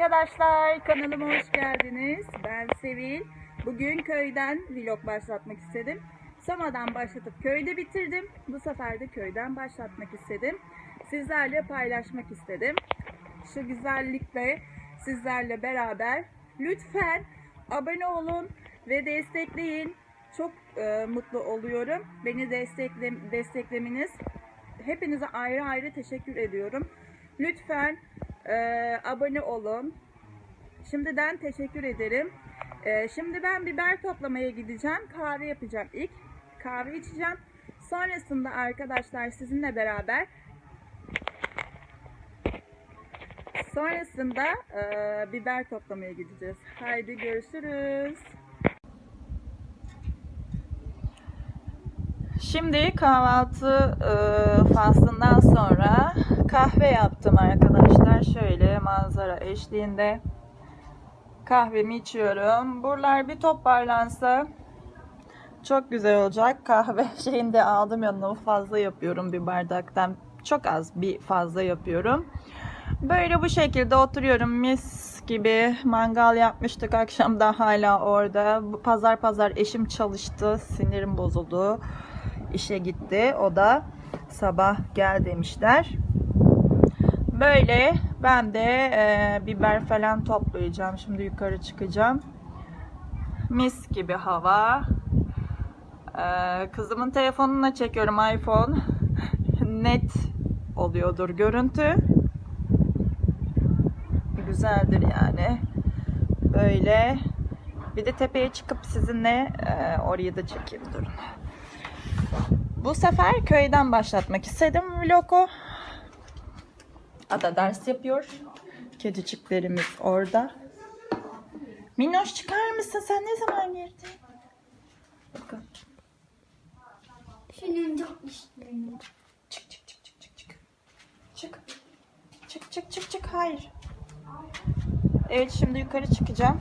arkadaşlar, kanalıma hoş geldiniz. Ben Sevil. Bugün köyden vlog başlatmak istedim. Soma'dan başlatıp köyde bitirdim. Bu sefer de köyden başlatmak istedim. Sizlerle paylaşmak istedim. Şu güzellikle sizlerle beraber lütfen abone olun ve destekleyin. Çok e, mutlu oluyorum. Beni destekle, desteklemeniz hepinize ayrı ayrı teşekkür ediyorum. Lütfen e, abone olun. Şimdiden teşekkür ederim. E, şimdi ben biber toplamaya gideceğim. Kahve yapacağım ilk. Kahve içeceğim. Sonrasında arkadaşlar sizinle beraber sonrasında e, biber toplamaya gideceğiz. Haydi görüşürüz. Şimdi kahvaltı e, faslından sonra kahve yaptım arkadaşlar. Şöyle manzara eşliğinde kahvemi içiyorum. Buralar bir toparlansa çok güzel olacak. Kahve şeyini de aldım yanına fazla yapıyorum bir bardaktan. Çok az bir fazla yapıyorum. Böyle bu şekilde oturuyorum mis gibi. Mangal yapmıştık akşam da hala orada. Pazar pazar eşim çalıştı. Sinirim bozuldu. İşe gitti. O da sabah gel demişler. Böyle ben de e, biber falan toplayacağım. Şimdi yukarı çıkacağım. Mis gibi hava. E, kızımın telefonuna çekiyorum iPhone. Net oluyordur görüntü. Güzeldir yani. Böyle. Bir de tepeye çıkıp sizinle e, orayı da çekeyim durun. Bu sefer köyden başlatmak istedim vlogu. Ada ders yapıyor. Kediciklerimiz orada. Minnoş çıkar mısın? Sen ne zaman girdin? Bakın. İstiyorum. Çık çık çık çık çık çık. Çık. Çık çık çık çık. Hayır. Evet şimdi yukarı çıkacağım.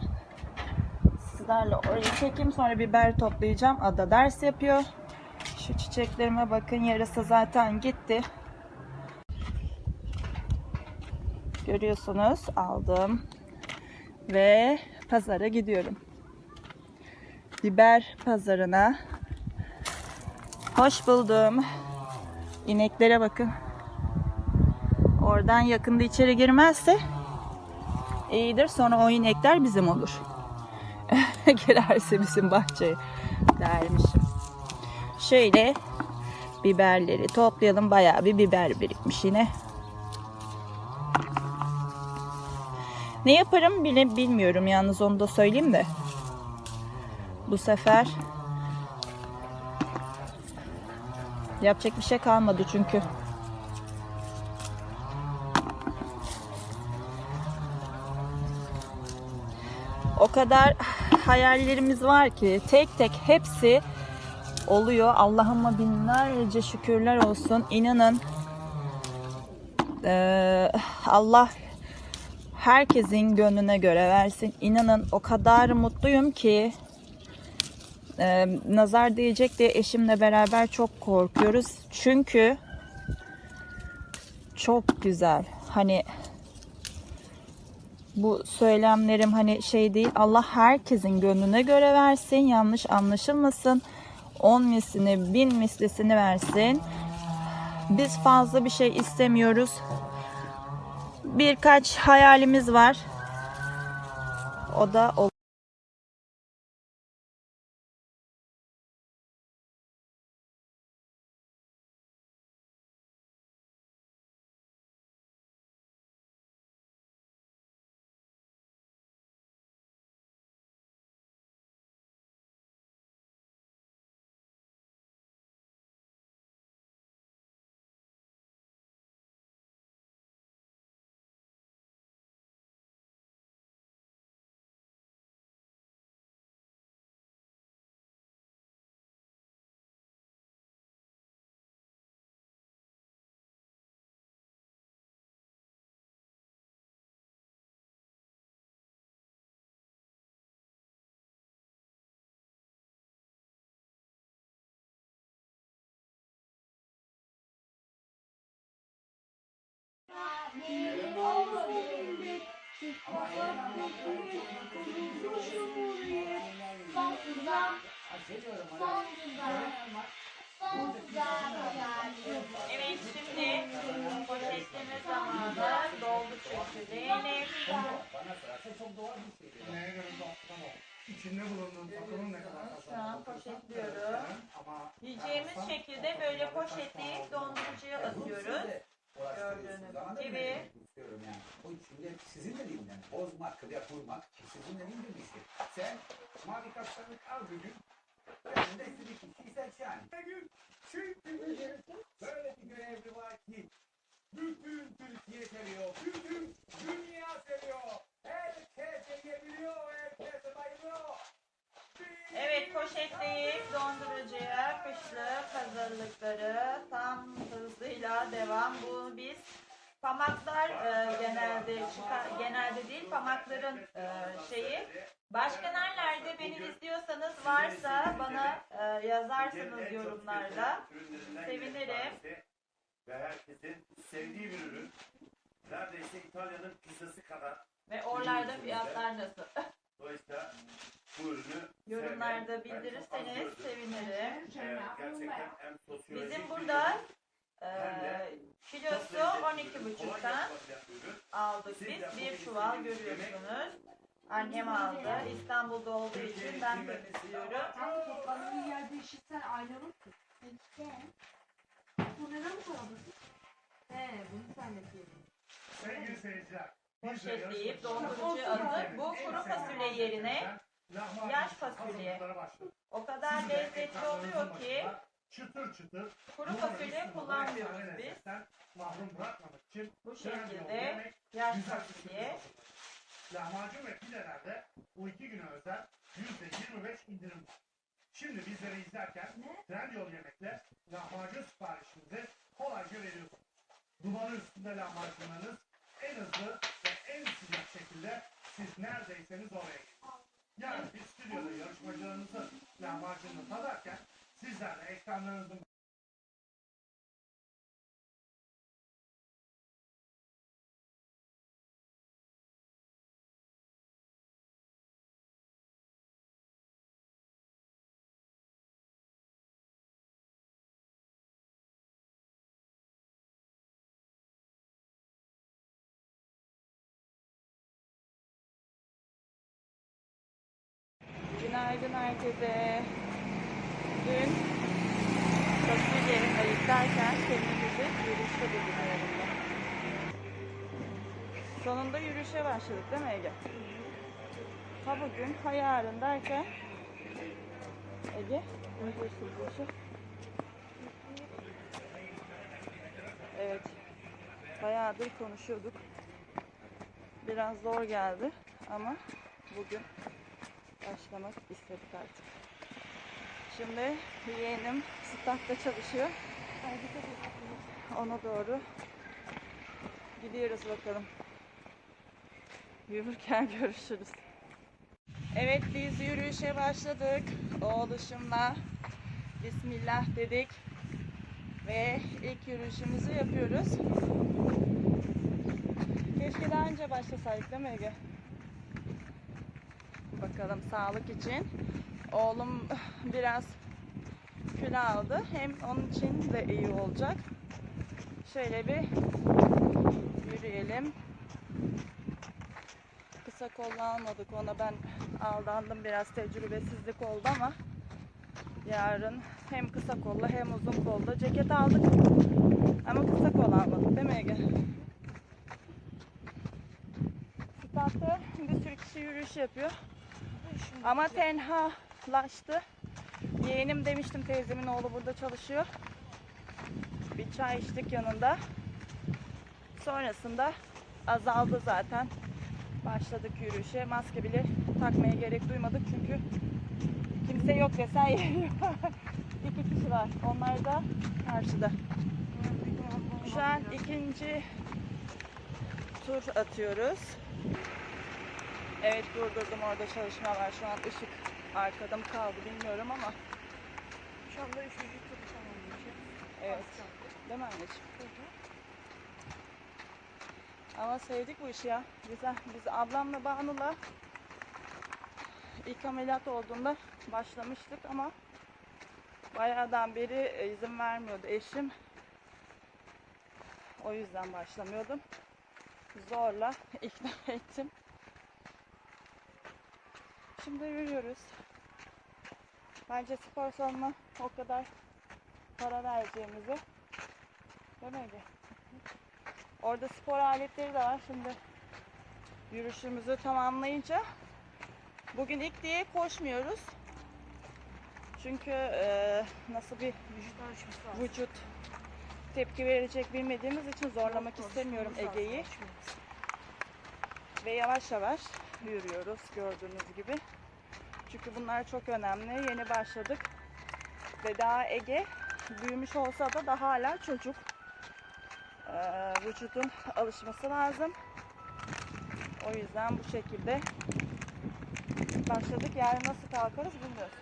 Sizlerle orayı çekeyim sonra biber toplayacağım. Ada ders yapıyor. Şu çiçeklerime bakın yarısı zaten gitti. Görüyorsunuz aldım. Ve pazara gidiyorum. Biber pazarına. Hoş buldum. İneklere bakın. Oradan yakında içeri girmezse iyidir. Sonra o inekler bizim olur. Girerse bizim bahçeye dermişim. Şöyle biberleri toplayalım. Bayağı bir biber birikmiş yine. Ne yaparım bile bilmiyorum yalnız onu da söyleyeyim de. Bu sefer yapacak bir şey kalmadı çünkü. O kadar hayallerimiz var ki tek tek hepsi oluyor. Allah'ıma binlerce şükürler olsun. İnanın Allah herkesin gönlüne göre versin. İnanın o kadar mutluyum ki nazar diyecek diye eşimle beraber çok korkuyoruz. Çünkü çok güzel. Hani bu söylemlerim hani şey değil. Allah herkesin gönlüne göre versin. Yanlış anlaşılmasın. 10 mislini, bin mislisini versin. Biz fazla bir şey istemiyoruz. Birkaç hayalimiz var. O da o. Benim Evet şimdi poşetleme zamanı doldu çünkü Zeynep. İçinde bulunan takımın ne kadar Şu an poşetliyorum. Yiyeceğimiz şekilde böyle poşetleyip dondurucuya atıyoruz. Gördüğünüz gibi. İstiyorum yani. O şimdi sizin dediğimden bozmak ya kurmak sizin dediğim gibi işte. Sen mavi kaptanlık al bir gün. Ben de istediği kişiyi seç yani. Bir gün çünkü böyle bir görevli var ki bütün Türkiye seviyor. Bütün dünya seviyor. Herkes yiyebiliyor. Herkes bayılıyor. Evet poşetleyip dondurucuya kışlık hazırlıkları tam devam. Bu biz pamaklar e, genelde çıkar, genelde değil pamakların e, şeyi. Başka nerelerde beni izliyorsanız varsa bana e, yazarsınız yorumlarda. Sevinirim. Ve herkesin sevdiği bir ürün. Neredeyse İtalya'nın pizzası kadar. Ve oralarda fiyatlar nasıl? Dolayısıyla bu ürünü Yorumlarda bildirirseniz sevinirim. Bizim burada e, çok kilosu lezzetli bir ürün, kolay 12,5'tan yapılabilen bir ürün. aldık biz. Bir çuval görüyorsunuz. Annem aldı. İstanbul'da olduğu için ben temizliyorum. Sen toplandığın yerde işitsen ayrılır mısın? İşte. Bu neden bu kadar basit? He, bunu sen yapıyorsun. sevgili seyirciler. de Poşetleyip dondurucuya atıp bu kuru fasulye yerine yaş fasulye. o kadar de lezzetli oluyor ki Çıtır çıtır. kuru fasulye kullanmıyoruz biz. Mahrum bırakmamak için Bu şekilde yaş fasulye. Lahmacun ve pidelerde bu iki güne özel %25 indirim var. Şimdi bizleri izlerken Trendyol Yemek'le lahmacun siparişinizi kolayca veriyorsunuz. Dumanı üstünde lahmacunlarınız en hızlı ve en sıcak şekilde siz neredeyseniz oraya geliyor. Yani biz stüdyoda yarışmacılarınızın lahmacununu tadarken sizler de ekranlarınızın Günaydın herkese. Dün fasulye ayıklarken kendimizi yürüyüşte bulduk yanımda. Sonunda yürüyüşe başladık değil mi Ege? Ha bugün ha yarın derken Ege ne diyorsun bu işe? Evet. Bayağıdır konuşuyorduk. Biraz zor geldi ama bugün başlamak istedik artık. Şimdi yeğenim statta çalışıyor. Ona doğru gidiyoruz bakalım. Yürürken görüşürüz. Evet biz yürüyüşe başladık. Oğluşumla Bismillah dedik. Ve ilk yürüyüşümüzü yapıyoruz. Keşke daha önce başlasaydık değil mi Ege? bakalım sağlık için. Oğlum biraz kilo aldı. Hem onun için de iyi olacak. Şöyle bir yürüyelim. Kısa kollu almadık ona ben aldandım biraz tecrübesizlik oldu ama yarın hem kısa kollu hem uzun kollu ceket aldık ama kısa kol almadık değil mi Ege? Statta bir sürü kişi yürüyüş yapıyor. Ama tenhalaştı. Yeğenim demiştim teyzemin oğlu burada çalışıyor. Bir çay içtik yanında. Sonrasında azaldı zaten. Başladık yürüyüşe. Maske bile takmaya gerek duymadık çünkü kimse yok desen yeriyor. İki kişi var. Onlar da karşıda. Şu an ikinci tur atıyoruz. Evet durdurdum orada çalışma var. Şu an ışık arkada mı kaldı bilmiyorum ama. Şu anda üçüncü tur tamamlayacağız. Evet. Değil mi anneciğim? Ama sevdik bu işi ya. Güzel. Biz ablamla Banu'la ilk ameliyat olduğunda başlamıştık ama bayağıdan beri e, izin vermiyordu eşim. O yüzden başlamıyordum. Zorla ikna ettim. Şimdi yürüyoruz. Bence spor salonuna o kadar para vereceğimizi Ege? Orada spor aletleri de var. Şimdi yürüyüşümüzü tamamlayınca bugün ilk diye koşmuyoruz. Çünkü eee, nasıl bir Vücut vücut tepki verecek bilmediğimiz için zorlamak istemiyorum Ege'yi. Ve yavaş yavaş yürüyoruz gördüğünüz gibi. Çünkü bunlar çok önemli. Yeni başladık. Ve daha Ege büyümüş olsa da daha hala çocuk. Ee, vücudun alışması lazım. O yüzden bu şekilde başladık. Yarın nasıl kalkarız bilmiyoruz.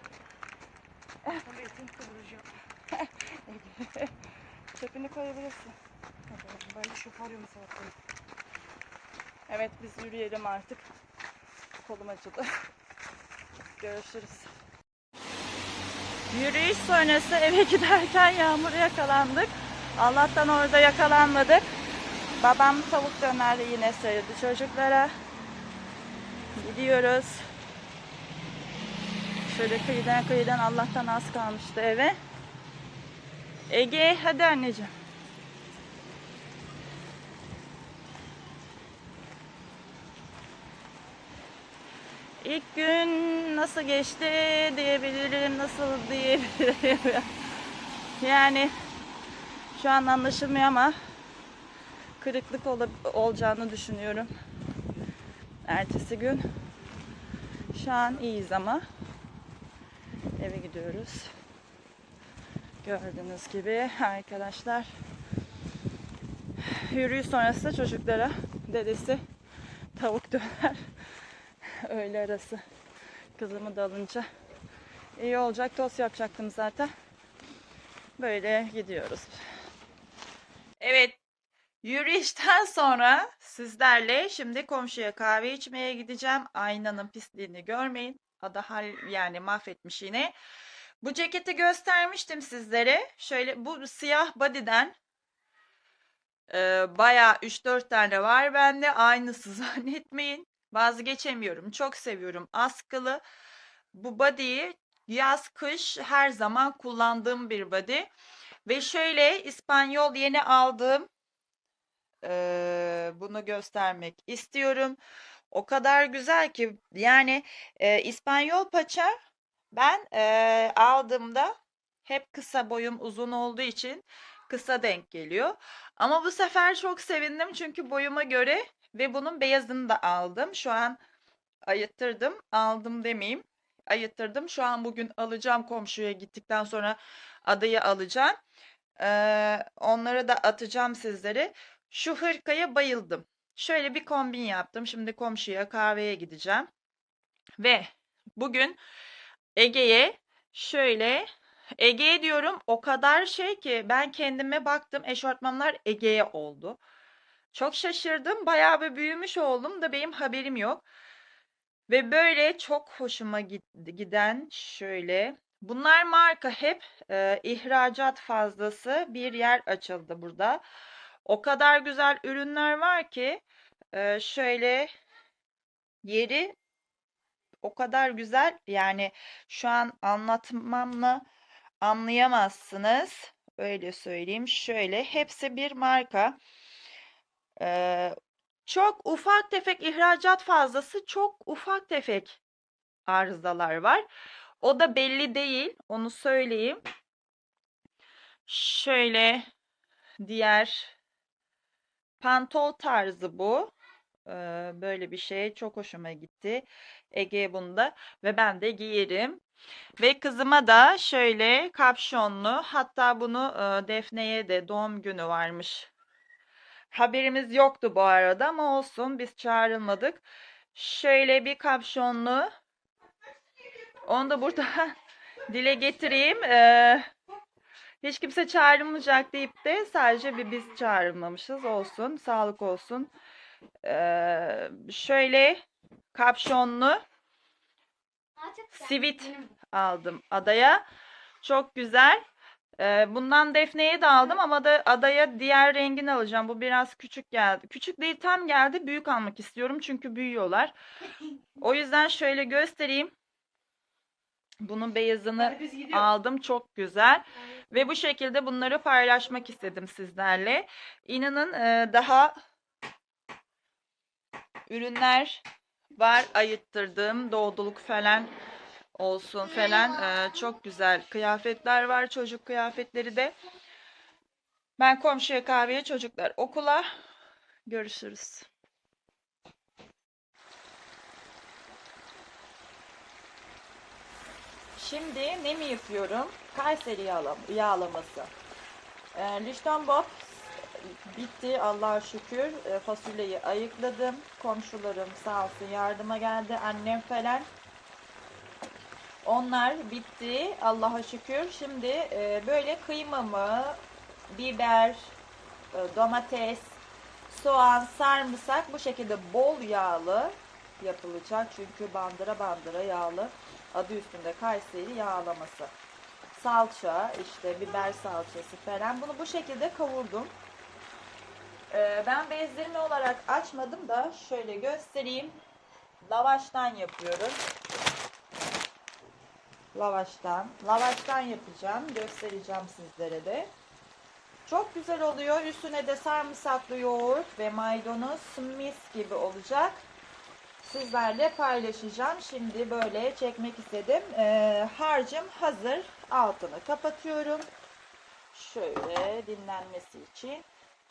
Etin kıvıracağım. Çöpünü koyabilirsin. Ben de salatayım. Evet biz yürüyelim artık. Kolum acıdı. Görüşürüz. Yürüyüş sonrası eve giderken yağmur yakalandık. Allah'tan orada yakalanmadık. Babam tavuk döner yine sayıldı çocuklara. Gidiyoruz. Şöyle kıyıdan kıyıdan Allah'tan az kalmıştı eve. Ege hadi anneciğim. İlk gün nasıl geçti diyebilirim, nasıl diyebilirim. yani şu an anlaşılmıyor ama kırıklık ol- olacağını düşünüyorum. Ertesi gün. Şu an iyiyiz ama eve gidiyoruz. Gördüğünüz gibi arkadaşlar yürüyüş sonrası çocuklara dedesi tavuk döner öğle arası kızımı da alınca. İyi olacak tost yapacaktım zaten. Böyle gidiyoruz. Evet yürüyüşten sonra sizlerle şimdi komşuya kahve içmeye gideceğim. Aynanın pisliğini görmeyin. Ada hal yani mahvetmiş yine. Bu ceketi göstermiştim sizlere. Şöyle bu siyah body'den e, bayağı 3-4 tane var bende. Aynısı zannetmeyin Vazgeçemiyorum. Çok seviyorum. Askılı. Bu body'yi yaz kış her zaman kullandığım bir body. Ve şöyle İspanyol yeni aldığım eee, bunu göstermek istiyorum. O kadar güzel ki yani eee, İspanyol paça ben eee, aldığımda hep kısa boyum uzun olduğu için kısa denk geliyor. Ama bu sefer çok sevindim çünkü boyuma göre ve bunun beyazını da aldım. Şu an ayıttırdım. Aldım demeyeyim. Ayıttırdım. Şu an bugün alacağım komşuya gittikten sonra adayı alacağım. Ee, onları da atacağım sizlere. Şu hırkaya bayıldım. Şöyle bir kombin yaptım. Şimdi komşuya kahveye gideceğim. Ve bugün Ege'ye şöyle Ege'ye diyorum o kadar şey ki ben kendime baktım eşortmanlar Ege'ye oldu. Çok şaşırdım. Bayağı bir büyümüş oldum da benim haberim yok. Ve böyle çok hoşuma giden şöyle. Bunlar marka hep e, ihracat fazlası bir yer açıldı burada. O kadar güzel ürünler var ki e, şöyle yeri o kadar güzel yani şu an anlatmamla anlayamazsınız. Öyle söyleyeyim. Şöyle hepsi bir marka. Eee, çok ufak tefek ihracat fazlası, çok ufak tefek arızalar var. O da belli değil, onu söyleyeyim. Şöyle diğer pantol tarzı bu. Eee, böyle bir şey çok hoşuma gitti. Ege bunda ve ben de giyerim. Ve kızıma da şöyle kapşonlu, hatta bunu eee, Defne'ye de doğum günü varmış. Haberimiz yoktu bu arada ama olsun biz çağrılmadık. Şöyle bir kapşonlu. Onu da burada dile getireyim. Ee, hiç kimse çağrılmayacak deyip de sadece bir biz çağrılmamışız. Olsun, sağlık olsun. Ee, şöyle kapşonlu sivit aldım adaya. Çok güzel. Ee, bundan Defne'ye de aldım ama da adaya diğer rengini alacağım. Bu biraz küçük geldi. Küçük değil tam geldi. Büyük almak istiyorum çünkü büyüyorlar. O yüzden şöyle göstereyim. Bunun beyazını aldım. Çok güzel. Ve bu şekilde bunları paylaşmak istedim sizlerle. İnanın e, daha ürünler var ayıttırdığım doğduluk falan olsun falan E, çok güzel kıyafetler var çocuk kıyafetleri de. Ben komşuya kahveye çocuklar okula görüşürüz. Şimdi ne mi yapıyorum? Kayseri yağlam yağlaması. E, Lichtenbock bitti Allah'a şükür. E, fasulyeyi ayıkladım. Komşularım sağ olsun yardıma geldi. Annem falan. Onlar bitti Allah'a şükür. Şimdi e, böyle kıymamı, biber, e, domates, soğan, sarımsak bu şekilde bol yağlı yapılacak. Çünkü bandıra bandıra yağlı. Adı üstünde Kayseri yağlaması. Salça, işte biber salçası falan. Bunu bu şekilde kavurdum. Ee, ben bezdirme olarak açmadım da şöyle göstereyim. Lavaştan yapıyorum. Lavaştan. Lavaştan yapacağım. Göstereceğim sizlere de. Çok güzel oluyor. Üstüne de sarımsaklı yoğurt ve maydanoz mis gibi olacak. Sizlerle paylaşacağım. Şimdi böyle çekmek istedim. Ee, harcım hazır. Altını kapatıyorum. Şöyle dinlenmesi için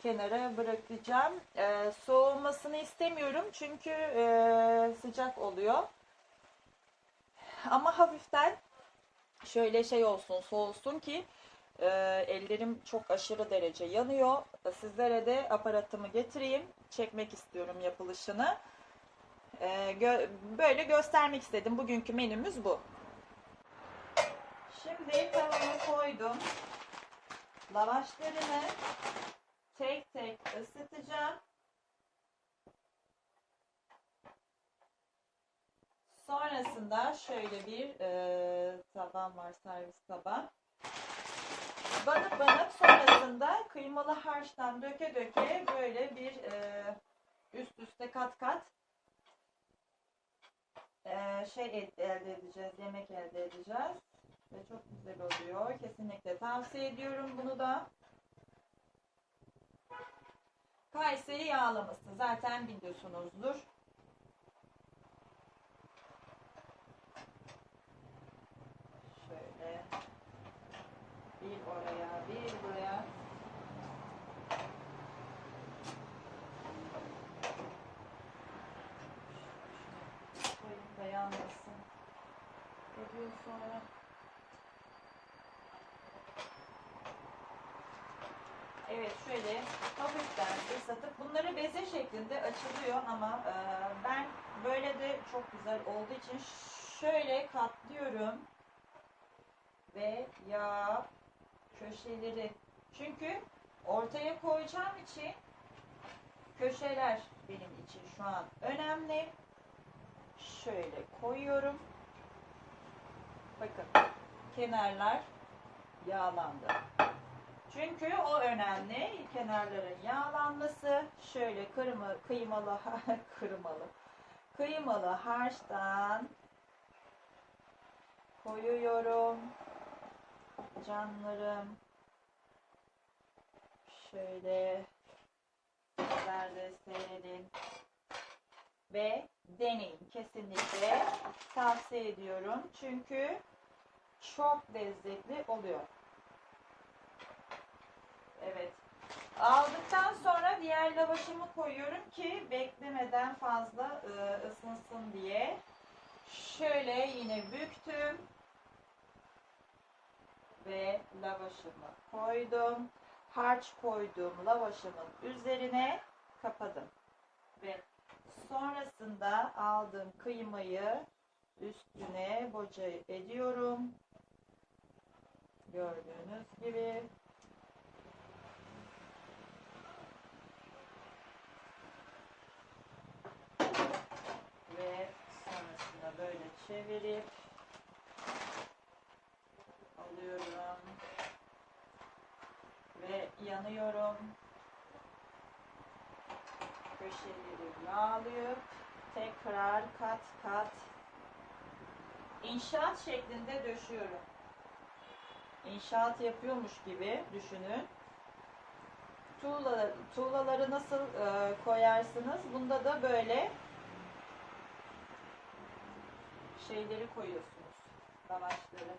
kenara bırakacağım. Ee, soğumasını istemiyorum çünkü e, sıcak oluyor. Ama hafiften şöyle şey olsun soğusun ki e, ellerim çok aşırı derece yanıyor. Sizlere de aparatımı getireyim. Çekmek istiyorum yapılışını. E, gö- böyle göstermek istedim. Bugünkü menümüz bu. Şimdi tavamı koydum. Lavaşlarını tek tek ısıtacağım. Sonrasında şöyle bir e, taban var servis taban. Banıp banıp sonrasında kıymalı harçtan döke döke böyle bir e, üst üste kat kat e, şey et- elde edeceğiz, yemek elde edeceğiz. Ve çok güzel oluyor. Kesinlikle tavsiye ediyorum bunu da. Kayseri yağlaması zaten biliyorsunuzdur. Şöyle bir oraya bir buraya. Koyayım da yanmasın. Ediyor sonra. Evet şöyle hafiften ıslatıp bunları beze şeklinde açılıyor ama e, ben böyle de çok güzel olduğu için şöyle katlıyorum ve yağ köşeleri çünkü ortaya koyacağım için köşeler benim için şu an önemli. Şöyle koyuyorum. Bakın kenarlar yağlandı. Çünkü o önemli. Kenarların yağlanması. Şöyle kırma, kıymalı, kırmalı, kıymalı harçtan koyuyorum. Canlarım. Şöyle sizler de seyredin. Ve deneyin. Kesinlikle tavsiye ediyorum. Çünkü çok lezzetli oluyor. Evet. Aldıktan sonra diğer lavaşımı koyuyorum ki beklemeden fazla e, ısınsın diye. Şöyle yine büktüm ve lavaşımı koydum. Harç koyduğum lavaşımın üzerine kapadım. Ve sonrasında aldığım kıymayı üstüne boca ediyorum. Gördüğünüz gibi ve sonrasında böyle çevirip alıyorum ve yanıyorum. Köşeleri yağlayıp tekrar kat kat inşaat şeklinde döşüyorum. İnşaat yapıyormuş gibi düşünün. Tuğla, tuğlaları nasıl e, koyarsınız? Bunda da böyle şeyleri koyuyorsunuz. Lavaşları.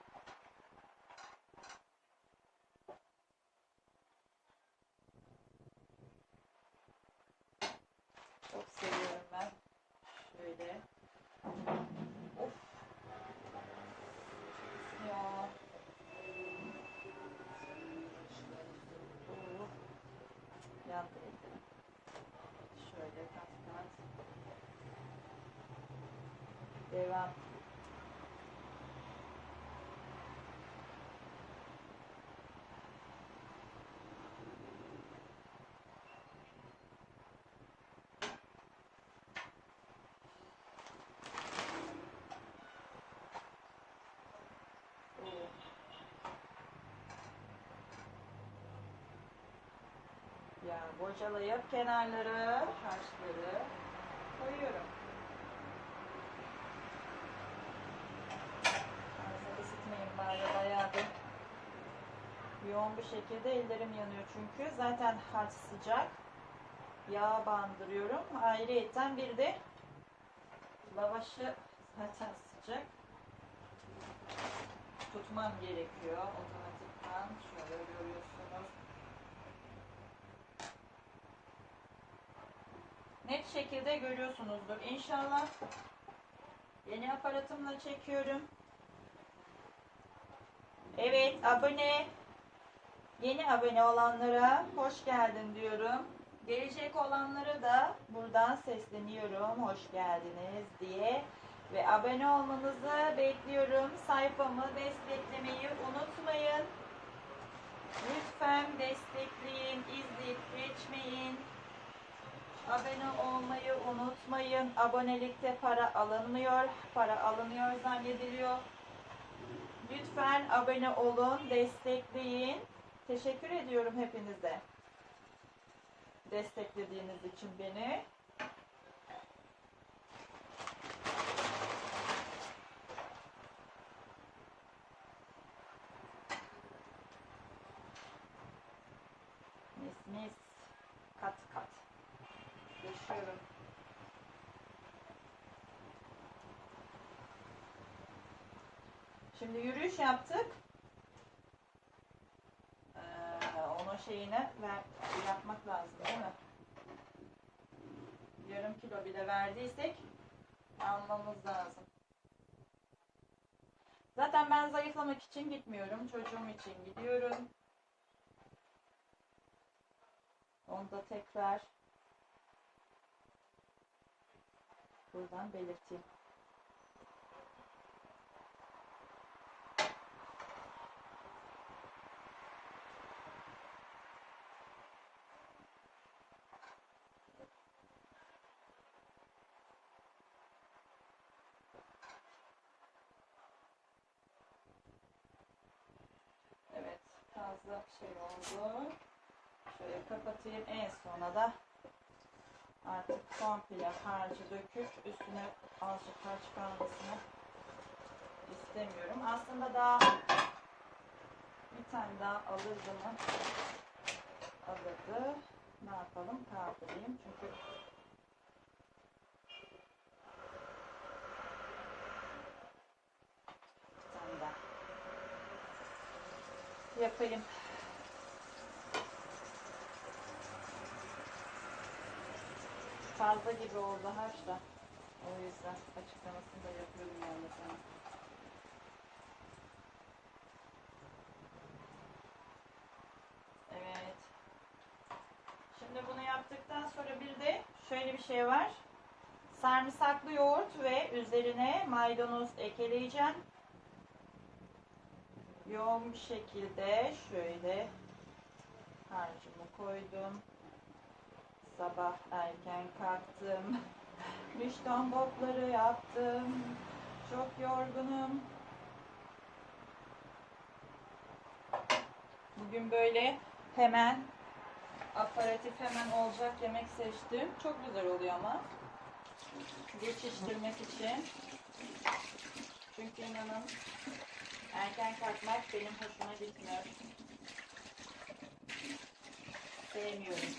Çok seviyorum ben. Şöyle. Of. Ya. Oh. Yandı ellerim. Şöyle kat kat. Devam. Oo. Ya bocalayıp kenarları, harçları koyuyorum. Fazla ısıtmayayım bari bayağı bir yoğun bir şekilde ellerim yanıyor çünkü zaten harç sıcak. Yağ bandırıyorum. Ayrıyeten bir de lavaşı zaten sıcak. Tutmam gerekiyor otomatikman. Şöyle görüyorsunuz. net şekilde görüyorsunuzdur. İnşallah yeni aparatımla çekiyorum. Evet abone yeni abone olanlara hoş geldin diyorum. Gelecek olanlara da buradan sesleniyorum. Hoş geldiniz diye. Ve abone olmanızı bekliyorum. Sayfamı desteklemeyi unutmayın. Lütfen destekleyin, izleyip geçmeyin. Abone olmayı unutmayın. Abonelikte para alınmıyor. Para alınıyor zannediliyor. Lütfen abone olun, destekleyin. Teşekkür ediyorum hepinize. Desteklediğiniz için beni. Mis mis. Kat kat. Yaşıyorum. Şimdi yürüyüş yaptık. Şeyine ver, yapmak lazım değil mi? Yarım kilo bile verdiysek almamız lazım. Zaten ben zayıflamak için gitmiyorum. Çocuğum için gidiyorum. Onu da tekrar buradan belirteyim. Evet, fazla şey oldu. Şöyle kapatayım. En sona da artık komple harcı döküp üstüne azıcık harç kalmasını istemiyorum. Aslında daha bir tane daha alırdı mı? Alırdı. Ne yapalım? Kaldırayım. Çünkü bir tane daha yapayım. Fazla gibi oldu harç da. O yüzden açıklamasını da yapıyorum yani sana. Evet. Şimdi bunu yaptıktan sonra bir de şöyle bir şey var. Sarımsaklı yoğurt ve üzerine maydanoz ekleyeceğim. Yoğun bir şekilde şöyle harcımı koydum. Sabah erken kalktım. Müşton botları yaptım. Çok yorgunum. Bugün böyle hemen aparatif hemen olacak yemek seçtim. Çok güzel oluyor ama. Geçiştirmek için. Çünkü inanın erken kalkmak benim hoşuma gitmiyor. Sevmiyorum.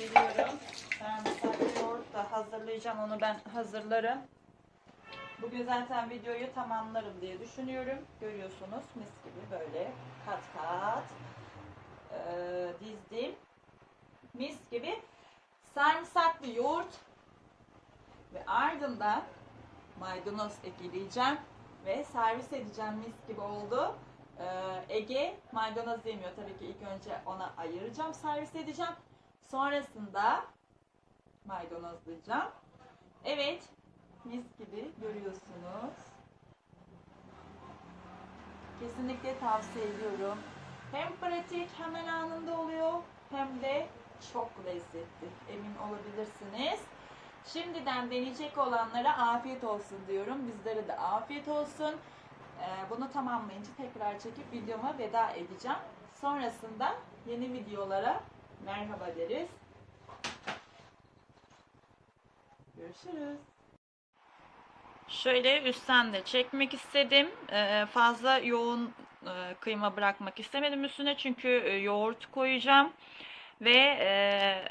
Şimdi geliyorum. Sarımsaklı yoğurt da hazırlayacağım. Onu ben hazırlarım. Bugün zaten videoyu tamamlarım diye düşünüyorum. Görüyorsunuz mis gibi böyle kat kat eee, dizdim. Mis gibi sarımsaklı yoğurt ve ardından maydanoz ekleyeceğim ve servis edeceğim mis gibi oldu. Ee, Ege maydanoz yemiyor tabii ki ilk önce ona ayıracağım servis edeceğim. Sonrasında maydanozlayacağım. Evet mis gibi görüyorsunuz. Kesinlikle tavsiye ediyorum. Hem pratik hemen anında oluyor hem de çok lezzetli emin olabilirsiniz. Şimdiden deneyecek olanlara afiyet olsun diyorum. Bizlere de afiyet olsun. Ee, bunu tamamlayınca tekrar çekip videoma veda edeceğim. Sonrasında yeni videolara merhaba deriz. Görüşürüz. Şöyle üstten de çekmek istedim. Ee, fazla yoğun e, kıyma bırakmak istemedim üstüne çünkü e, yoğurt koyacağım ve e,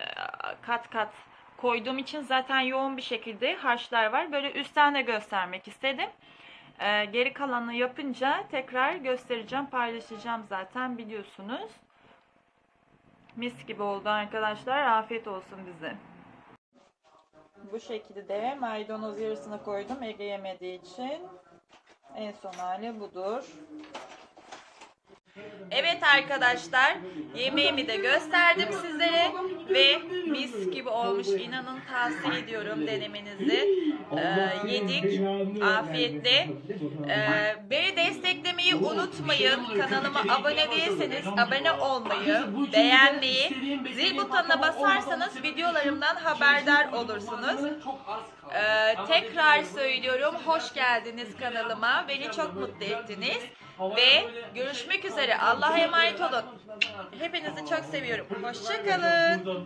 kat kat koyduğum için zaten yoğun bir şekilde harçlar var. Böyle üstten de göstermek istedim. Ee, geri kalanını yapınca tekrar göstereceğim, paylaşacağım zaten biliyorsunuz. Mis gibi oldu arkadaşlar. Afiyet olsun bize. Bu şekilde maydanoz yarısını koydum Ege yemediği için. En son hali budur. Evet arkadaşlar, yemeğimi de gösterdim sizlere ve mis gibi olmuş. İnanın tavsiye ediyorum denemenizi. Ee, yedik, afiyetle. Ee, beni desteklemeyi unutmayın. Kanalıma abone değilseniz abone olmayı, beğenmeyi, zil butonuna basarsanız videolarımdan haberdar olursunuz. Ee, tekrar söylüyorum, hoş geldiniz kanalıma. Beni çok mutlu ettiniz. Ve görüşmek üzere. Allah'a emanet olun. Hepinizi çok seviyorum. Hoşçakalın.